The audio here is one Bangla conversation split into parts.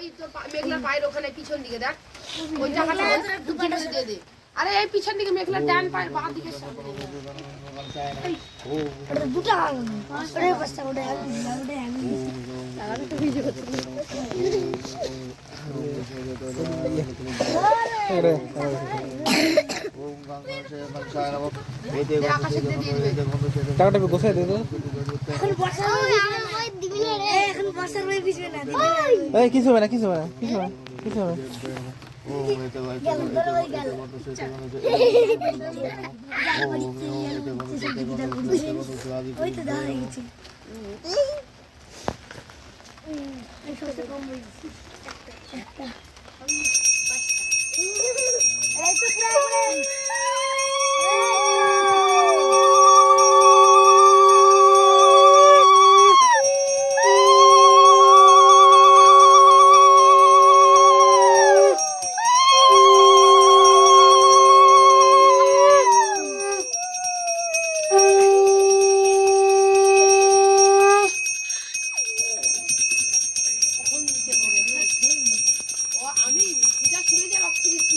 ওই তোর মেঘলার পায়ের ওখানে পিছন দিকে দেখ ওই টাকাটা দুটি দিয়ে দে আরে এই পিছন দিকে মেঘলার ডান পায়ের বাঁ দিকে দুটো টাকাটা গোছাই দে তো এই কিছু হবে না কিছু হবে না কিছু হবে কিছু হবে না। গেল। যে যা রক্ত দিচ্ছি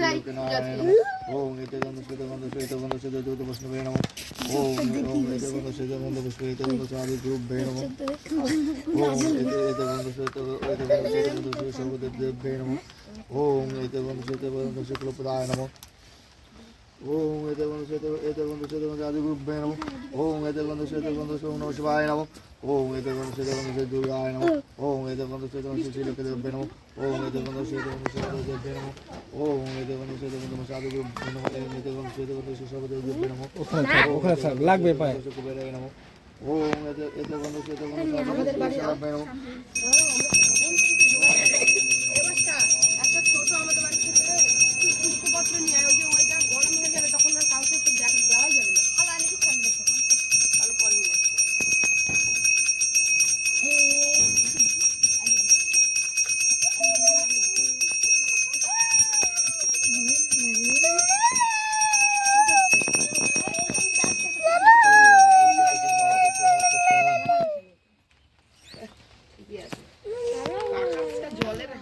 যাই। ওম এতে গন্ধ সেতে গন্ধ সেতে গন্ধ সেতে দুত বৈষ্ণবে নমঃ ওম ওম এতে গন্ধ সেতে গন্ধ পুষ্পে এতে গন্ধ সাদি গ্রুপে নমঃ ওম এতে এতে গন্ধ সেতে এতে গন্ধ সেতে গন্ধ সেতে সর্বদেব দেবে নমঃ ওম এতে গন্ধ সেতে গন্ধ সেতে প্রদায় নমঃ এতে গন্ধ সেতে এতে গন্ধ সেতে গন্ধ আদি গ্রুপে নমঃ ওম এতে গন্ধ সেতে গন্ধ সোম নমঃ শিবায় নমঃ ওম এতে গন্ধ সেতে গন্ধ সেতে দুর্গায় নমঃ ওম এতে গন্ধ সেতে গন্ধ সেতে লোকে দেবে নমঃ ওম এতে গন্ধ সেতে গন্ধ সেতে দেবে নমঃ ওম এতে গন্ধ সেতে গন্ধ সাধু গ্রুপে নমঃ ওম এতে গন্ধ সেতে গন্ধ সেতে সর্বদেব দেবে নমঃ ওখানে থাক ওখানে থাক লাগবে পায়ে ওম এতে এতে গন্ধ সেতে গন্ধ সাধু গ্রুপে নমঃ